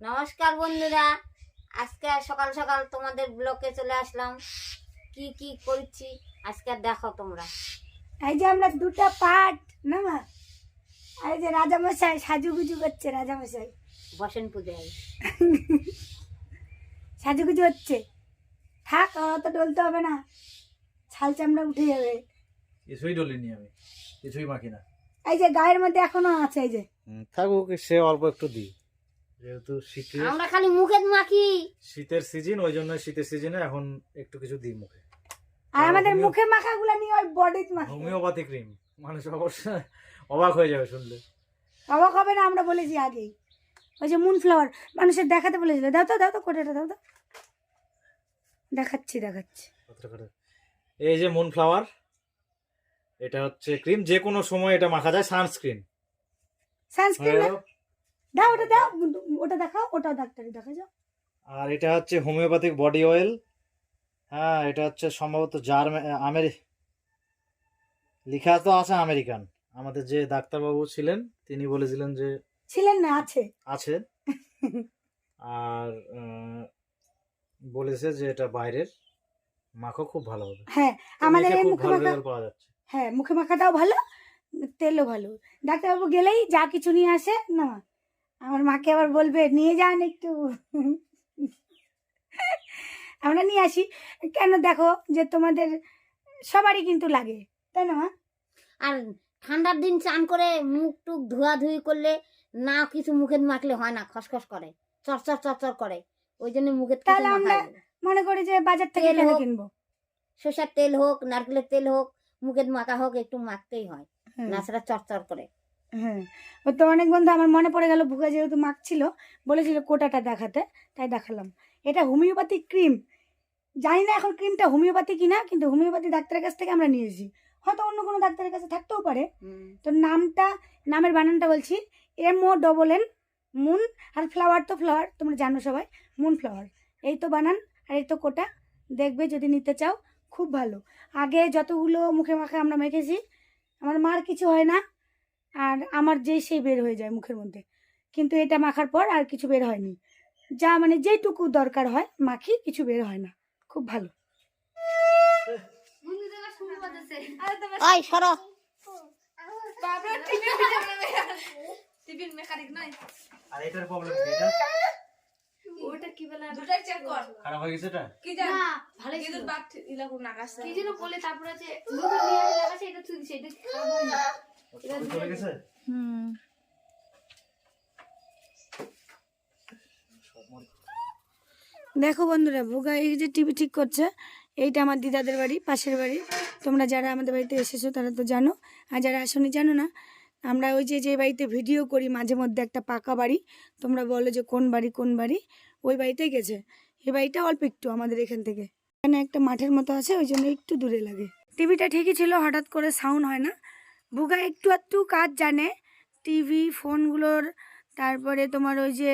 নমস্কার বন্ধুরা। আজকে সকাল সকাল তোমাদের ব্লকে চলে আসলাম। কি কি করছি? আজকে দেখো তোমরা। এই যে আমরা দুটো পাট না মা? এই যে রাজামশাই সাজুগুজু করছে রাজামশাই। বসেন পূজায়। সাজুগুজু হচ্ছে। থাক অত ডলতে হবে না। ছাল চামড়া উঠে যাবে। কিছুই ডলিনি আমি। কিছুই মাখি না। এই যে গায়ের মধ্যে এখনও আছে এই যে। থাকুক সে অল্প একটু দিই। যেহেতু শীতের আমরা খালি মুখে মাখি। শীতের সিজন ওই জন্য শীতের সিজনে এখন একটু কিছু দিই মুখে। আর আমাদের মুখে মাখাগুলো নিয়ে ওই বডিত মাখি। হোমিওপ্যাথি ক্রিম মানুষ অবশ্যই অবাক হয়ে যাবে শুনলে। অবাক হবে না আমরা বলেছি আগেই। ওই যে মুন ফ্লাওয়ার মানুষের দেখাতে বলেছিল। দাও তো দাও তো কোটাটা দাও তো। দেখাচ্ছি দেখাচ্ছি। এই যে মুন ফ্লাওয়ার এটা হচ্ছে ক্রিম যে কোনো সময় এটা মাখা যায় সানস্ক্রিন সানস্ক্রিন দাও ওটা দাও ওটা দেখাও ওটাও ডাক্তারি দেখা যাও। আর এটা হচ্ছে হোমিওপ্যাথিক বডি অয়েল। হ্যাঁ এটা হচ্ছে সম্ভবত জার্মান আমেরি লেখা তো আছে আমেরিকান। আমাদের যে ডাক্তারবাবু ছিলেন তিনি বলেছিলেন যে ছিলেন না আছে। আছে। আর বলেছে যে এটা বাইরের মাখো খুব ভালো হবে। হ্যাঁ আমাদের এই মুখে মাখা পাওয়া যাচ্ছে। হ্যাঁ মুখে মাখাটাও ভালো তেলও ভালো। ডাক্তারবাবু গেলেই যা কিছু নিয়ে আসে না। আমার মাকে আবার বলবে নিয়ে যান একটু। আমরা নিয়ে আসি। কেন দেখো যে তোমাদের সবারই কিন্তু লাগে তাই না মা? আর ঠান্ডার দিন চান করে মুখ টুক ধোয়াধুয়ি করলে না কিছু মুখে মাখলে হয় না খসখস করে চরচর চরচর করে। ওই জন্য মুখে তাহলে আমরা মনে করি যে বাজার থেকে তেল কিনবো। সরষের তেল হোক নারকেলের তেল হোক মুখে মাখা হোক একটু মাখতেই হয়। না সেটা চরচর করে। হ্যাঁ। ও তো অনেক বন্ধু আমার মনে পড়ে গেল ভুগা যেহেতু মাখছিল বলেছিল কোটাটা দেখাতে তাই দেখালাম। এটা হোমিওপ্যাথি ক্রিম। জানি না এখন ক্রিমটা হোমিওপ্যাথি কিনা কিন্তু হোমিওপ্যাথি ডাক্তারের কাছ থেকে আমরা নিয়েছি। হয়তো অন্য কোনো ডাক্তারের কাছে থাকতেও পারে। তো নামটা নামের বানানটা বলছি M O double N moon আর ফ্লাওয়ার তো ফ্লাওয়ার তোমরা জানো সবাই মুন ফ্লাওয়ার। এই তো বানান আর এই তো কোটা। দেখবে যদি নিতে চাও খুব ভালো। আগে যতগুলো মুখে মাখা আমরা মেখেছি আমার মার কিছু হয় না। আর আমার যেই সেই বের হয়ে যায় মুখের মধ্যে। কিন্তু এটা মাখার পর আর কিছু বের হয়নি। যা মানে যেটুকু দরকার হয় মাখি কিছু বের হয় না। খুব ভালো। ওই সরো। টিভির মেকানিক নয়। আর এটার প্রবলেম কি এটা? ওটা কি বলে? দুটাই চেক কর। খারাপ হয়ে গেছে এটা? কি জান? ভালো কি তোর বাপ ইলাকু নাগাছে কি যেন বলে তারপর আছে নতুন নিয়ে লাগাছে এটা চুল সেটা খারাপ না ছবি দেখো বন্ধুরা ভুগা এই যে টিভি ঠিক করছে, এইটা আমার দিদাদের বাড়ি, পাশের বাড়ি। তোমরা যারা আমাদের বাড়িতে এসেছ, তারা তো জানো। আর যারা আসনি, জানো না, আমরা ওই যে যে বাড়িতে ভিডিও করি মাঝে মধ্যে একটা পাকা বাড়ি, তোমরা বলো যে কোন বাড়ি কোন বাড়ি, ওই বাড়িতে গেছে। এই বাড়িটা অল্প একটু আমাদের এখান থেকে। এখানে একটা মাঠের মতো আছে, ওই জন্য একটু দূরে লাগে। টিভিটা ঠিকই ছিল, হঠাৎ করে সাউন্ড হয় না। ভুগা একটু একটু কাজ জানে। টিভি, ফোনগুলোর, তারপরে তোমার ওই যে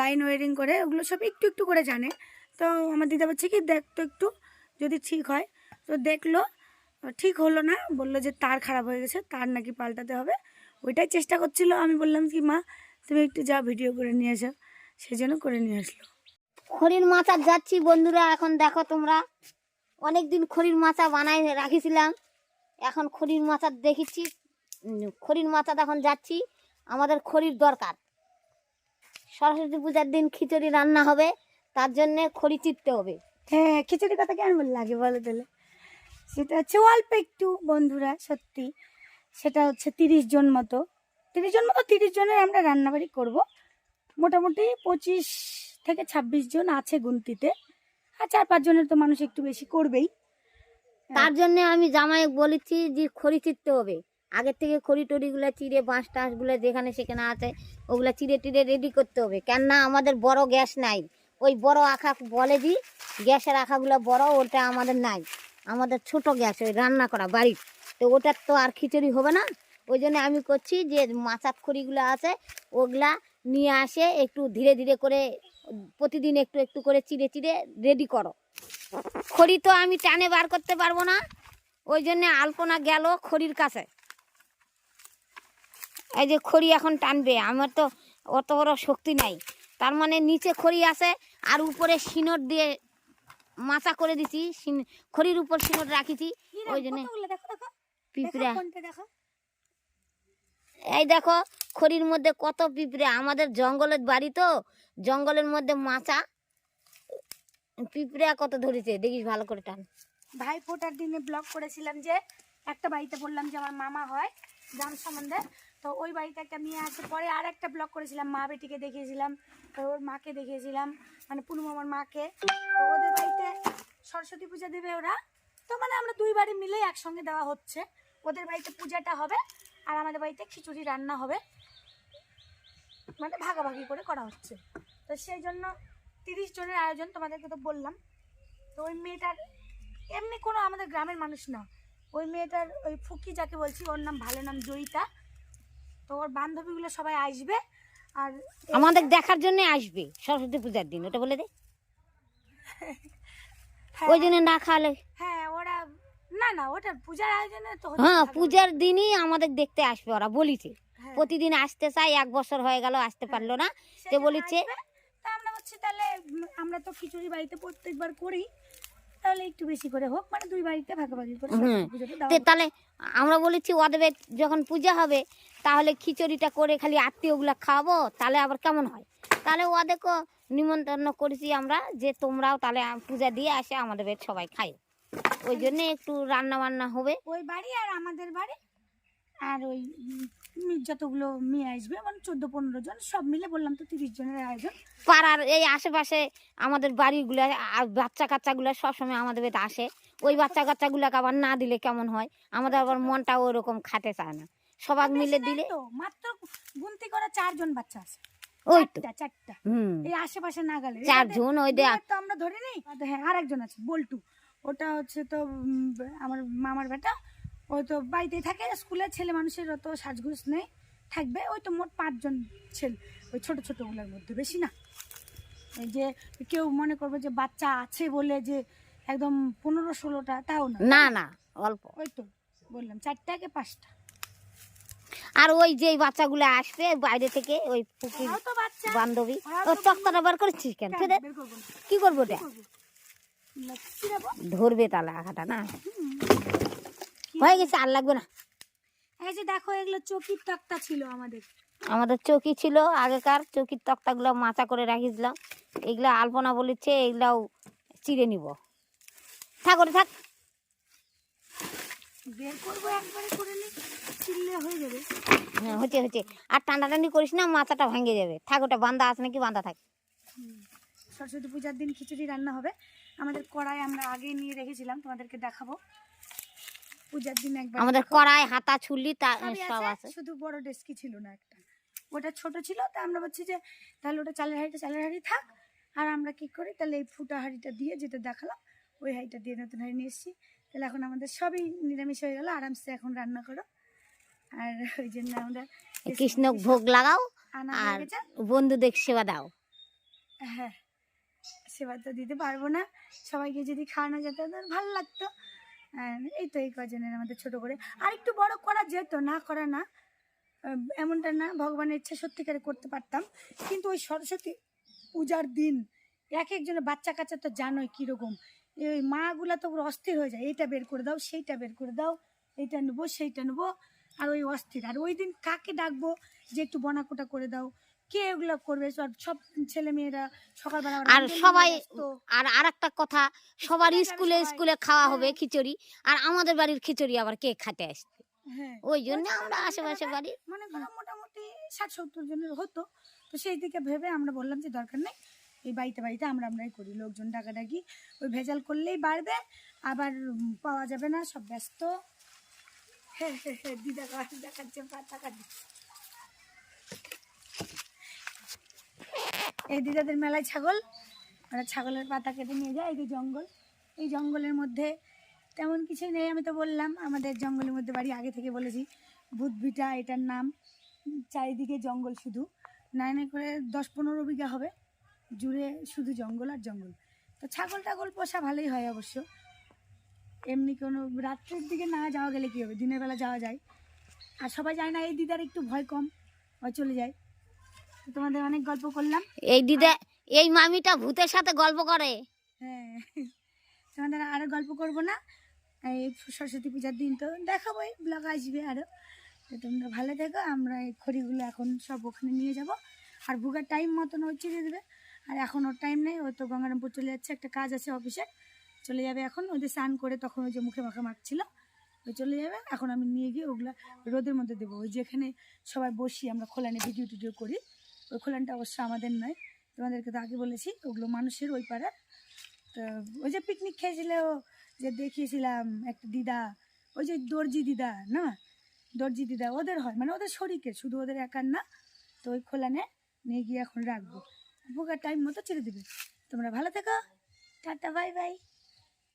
লাইন ওয়ারিং করে, ওগুলো সব একটু একটু করে জানে। তো আমার দিদা বলছে কি, দেখ তো একটু, যদি ঠিক হয়। তো দেখল, ঠিক হলো না, বলল যে তার খারাপ হয়ে গেছে, তার নাকি পাল্টাতে হবে। ওইটাই চেষ্টা করছিল। আমি বললাম কি, মা, তুমি একটু যা ভিডিও করে নিয়ে এসো। সেই জন্য করে নিয়ে আসলো। খড়ির মাচা যাচ্ছি বন্ধুরা, এখন দেখো তোমরা। অনেক দিন খড়ির মাচা বানাই রাখিছিলাম। এখন খড়ির মাথা দেখেছি খড়ির মাচা এখন যাচ্ছি, আমাদের খড়ির দরকার। সরস্বতী পূজার দিন খিচুড়ি রান্না হবে, তার জন্যে খড়ি চিপতে হবে। হ্যাঁ খিচুড়ি কথা কেন লাগে বলো তাহলে? সেটা হচ্ছে অল্প একটু, বন্ধুরা, সত্যি। সেটা হচ্ছে তিরিশ জন মতো। তিরিশ জন মতো, তিরিশ জনের আমরা রান্নাবাড়ি করব। মোটামুটি পঁচিশ থেকে ছাব্বিশ জন আছে গুনতিতে। আর চার পাঁচ জনের তো মানুষ একটু বেশি করবেই। তার জন্য আমি জামাই বলেছি যে খড়ি চিরতে হবে। আগের থেকে খড়ি টড়িগুলো চিড়ে, বাঁশ টাঁশগুলো যেখানে সেখানে আছে, ওগুলো চিড়ে টিড়ে রেডি করতে হবে। কেননা আমাদের বড় গ্যাস নাই। ওই বড় আখা বলে দিই, গ্যাসের আখাগুলো বড়, ওটা আমাদের নাই। আমাদের ছোট গ্যাস, ওই রান্না করা বাড়ির। তো ওটার তো আর খিচুড়ি হবে না। ওই জন্য আমি করছি যে মাচাত খড়িগুলো আছে, ওগুলা নিয়ে আসে, একটু ধীরে ধীরে করে, প্রতিদিন একটু একটু করে চিড়ে চিড়ে রেডি করো। খড়ি তো আমি টানে বার করতে পারব না। ওই জন্য আলপনা গেল খড়ির কাছে। এই যে খড়ি এখন টানবে আমার তো অত বড় শক্তি নাই। তার মানে নিচে খড়ি আছে আর উপরে সিনট দিয়ে মাচা করে দিছি খড়ির উপর সিনট রাখিছি। ওই জন্য পিঁপড়া। এই দেখো খড়ির মধ্যে কত পিঁপড়ে? আমাদের জঙ্গলের বাড়ি তো জঙ্গলের মধ্যে মাচা। পিঁপড়ে কত ধরেছে? দেখিস ভালো করে টান। ভাই, ফোটার দিনে ব্লগ করেছিলাম যে, একটা বাড়িতে বললাম যে আমার মামা হয় গ্রাম সম্বন্ধে। তো ওই বাড়িতে একটা মেয়ে আছে, পরে আর একটা ব্লগ করেছিলাম, মা বেটিকে দেখিয়েছিলাম ওর মাকে দেখিয়েছিলাম মানে পুনু মামার মাকে। তো ওদের বাড়িতে সরস্বতী পূজা দেবে ওরা। তো মানে আমরা দুই বাড়ি মিলে একসঙ্গে দেওয়া হচ্ছে। ওদের বাড়িতে পূজাটা হবে, আর আমাদের বাড়িতে খিচুড়ি রান্না হবে। মানে ভাগাভাগি করে করা হচ্ছে। তো সেই জন্য তিরিশ জনের আয়োজন তোমাদেরকে তো বললাম। তো ওই মেয়েটার এমনি কোনো আমাদের গ্রামের মানুষ না। ওই মেয়েটার ওই ফুকি যাকে বলছি ওর নাম ভালো নাম জয়িতা। তো ওর বান্ধবীগুলো সবাই আসবে আর আমাদের দেখার জন্য আসবে। সরস্বতী পূজার দিন ওটা বলে দে। হ্যাঁ, ওই জন্য না খাওয়ালে। হ্যাঁ ওরা না না ওটা পূজার আয়োজনে তো হ্যাঁ পূজার দিনই আমাদের দেখতে আসবে ওরা বলিছে। হ্যাঁ, প্রতিদিন আসতে চাই এক বছর হয়ে গেল আসতে পারল না। তে জন্য বলেছে বলছি তাহলে আমরা তো খিচুড়ি বাড়িতে প্রত্যেকবার করি। তাহলে একটু বেশি করে হোক মানে দুই বাড়িতে ভাগাভাগি করে। তাহলে আমরা বলেছি ওদের যখন পূজা হবে তাহলে খিচুড়িটা করে খালি আত্মীয়গুলা খাওয়াবো তাহলে আবার কেমন হয়? তাহলে ওদেরকে নিমন্ত্রণ করেছি আমরা যে তোমরাও তাহলে পূজা দিয়ে আসে আমাদের সবাই খাই ওই জন্য একটু রান্না বান্না হবে। ওই বাড়ি আর আমাদের বাড়ি? আর ওই যতগুলো মেয়ে আসবে মানে চোদ্দ পনেরো জন সব মিলে বললাম তো তিরিশ জনের আয়োজন। পাড়ার এই আশেপাশে আমাদের বাড়িগুলো আর বাচ্চা কাচ্চাগুলো সবসময় আমাদের বাড়িতে আসে। ওই বাচ্চা কাচ্চাগুলোকে আবার না দিলে কেমন হয়? আমাদের আবার মনটা ওরকম খাতে চায় না। সবাই মিলে দিলে মাত্র গুনতি করা চারজন বাচ্চা আছে। ওই তো। চারটা এই আশেপাশে না গেলে। চারজন ওই তো আমরা ধরে নিই। হ্যাঁ আর একজন আছে বল্টু। ওটা হচ্ছে তো আমার মামার বেটা ওই তো বাড়িতেই থাকে স্কুলের ছেলে মানুষের অত সাজগুজ নেই থাকবে। ওই তো মোট পাঁচজন ছেলে ওই ছোট ছোটোগুলোর মধ্যে বেশি না। এই যে কেউ মনে করবে যে বাচ্চা আছে বলে যে একদম পনেরো ষোলোটা তাও না। না না অল্প। ওই তো বললাম চারটা চারটাকে পাঁচটা? আর ওই যে বাচ্চাগুলো আসবে বাইরে থেকে ওই পুকুর বাচ্চা। বান্ধবী। ওরাও ও তো তক্তাটা বার করছিস কেন? কি করব ওটা ধরবে তাহলে আঘাটা না? হয়ে গেছে আর লাগবে না। এই যে দেখো এগুলো চকির তক্তা ছিল আমাদের। আমাদের চৌকি ছিল আগেকার চৌকির তক্তাগুলো মাচা করে রাখিছিলাম। এগুলো আলপনা বলেছে এগুলাও চিড়ে নিব। থাক ওটা থাক। বের করব একবারে করে নি চিল্লে হয়ে যাবে। হ্যাঁ হচ্ছে হচ্ছে। আর টান্ডা টান্ডি করিস না মাচাটা ভেঙে যাবে। থাক ওটা বান্ধা আছে নাকি বান্ধা থাক। সরস্বতী পূজার দিন খিচুড়ি রান্না হবে। আমাদের কড়াই আমরা আগে নিয়ে রেখেছিলাম তোমাদেরকে দেখাবো। পূজার দিন একবার আমাদের কড়াই হাতা ছুলি তা সব আছে, শুধু বড় ডেস্কি ছিল না একটা। ওটা ছোট ছিল তা আমরা বলছি যে তাহলে ওটা চালের হাঁড়িটা চালের হাঁড়ি থাক। আর আমরা কি করি তাহলে এই ফুটা হাঁড়িটা দিয়ে যেটা দেখালাম ওই হাঁড়িটা দিয়ে নতুন হাঁড়ি নিয়ে এসেছি। তাহলে এখন আমাদের সবই নিরামিষ হয়ে গেল আরামসে এখন রান্না করো। আর ওই জন্য আমরা কৃষ্ণ ভোগ লাগাও আর বন্ধুদের সেবা দাও। হ্যাঁ সেবা তো দিতে পারব না। সবাইকে যদি খাওয়ানো যেত ভালো লাগতো। এই তো এই কজনের আমাদের ছোট করে। আর একটু বড় করা যেত, না করা না। এমনটা না, ভগবানের ইচ্ছা সত্যিকারে করতে পারতাম। কিন্তু ওই সরস্বতী পূজার দিন এক একজনের বাচ্চা কাচ্চা তো জানোই কীরকম। এই মাগুলা তো অস্থির হয়ে যায়। এইটা বের করে দাও, সেইটা বের করে দাও, এইটা নেব, সেইটা নেব, আর ওই অস্থির। আর ওই দিন কাকে ডাকবো যে একটু বনাকোটা করে দাও? কে এগুলো করবে? সব সব ছেলে মেয়েরা সকালবেলা আর সবাই আর আর একটা কথা সবার স্কুলে স্কুলে খাওয়া হবে হ্যাঁ। খিচুড়ি আর আমাদের বাড়ির খিচুড়ি আবার কে খেতে আসবে? হ্যাঁ। ওই জন্য আমরা আশেপাশে বাড়ি। মনে মোটামুটি ষাট সত্তর জনের হতো। তো সেই দিকে ভেবে আমরা বললাম যে দরকার নেই এই বাড়িতে বাড়িতে আমরা আমরাই করি। লোকজন ডাকাডাকি ওই ভেজাল করলেই বাড়বে আবার পাওয়া যাবে না সব ব্যস্ত। হ্যাঁ হ্যাঁ হ্যাঁ দিদা দেখাচ্ছে পাতা কাটি এই দিদাদের মেলায় ছাগল। ওরা ছাগলের পাতা কেটে নিয়ে যায়, এই যে জঙ্গল। এই জঙ্গলের মধ্যে তেমন কিছুই নেই, আমি তো বললাম। আমাদের জঙ্গলের মধ্যে বাড়ি আগে থেকে বলেছি। ভূতভিটা এটার নাম। চারিদিকে জঙ্গল শুধু। নাই নাই করে দশ পনেরো বিঘা হবে। জুড়ে শুধু জঙ্গল আর জঙ্গল। তো ছাগল টাগল পোষা ভালোই হয় অবশ্য। এমনি কোনো রাত্রের দিকে না যাওয়া গেলে কী হবে? দিনের বেলা যাওয়া যায়। আর সবাই যায় না, এই দিদার একটু ভয় কম। হয় চলে যায়। তোমাদের অনেক গল্প করলাম। এই দিদা এই মামিটা ভূতের সাথে গল্প করে। হ্যাঁ তোমাদের আরও গল্প করব না। এই সরস্বতী পূজার দিন তো দেখাবো দেখাবোই ব্লগ আসবে আরও তো তোমরা ভালো থেকো আমরা এই খড়িগুলো এখন সব ওখানে নিয়ে যাব। আর ভুগার টাইম মতন ও চিড়ে দেবে। আর এখন ওর টাইম নেই ও তো গঙ্গারামপুর চলে যাচ্ছে একটা কাজ আছে অফিসে চলে যাবে এখন ওদের স্নান করে তখন ওই যে মুখে মাখা মাখছিল ওই চলে যাবে। এখন আমি নিয়ে গিয়ে ওগুলো রোদের মধ্যে দেবো। ওই যেখানে সবাই বসি আমরা খোলানে ভিডিও টিডিও করি। ওই খোলানটা অবশ্য আমাদের নয়, তোমাদেরকে তো আগে বলেছি, ওগুলো মানুষের ওই পাড়ার। তো ওই যে পিকনিক খেয়েছিল যে দেখিয়েছিলাম একটা দিদা, ওই যে দর্জি দিদা না? দর্জি দিদা, ওদের হয় মানে ওদের শরীরের শুধু ওদের একার না, তো ওই খোলানে নিয়ে গিয়ে এখন রাখব। ভোগার টাইম মতো ছেড়ে দেবে। তোমরা ভালো থেকো। Tata bye bye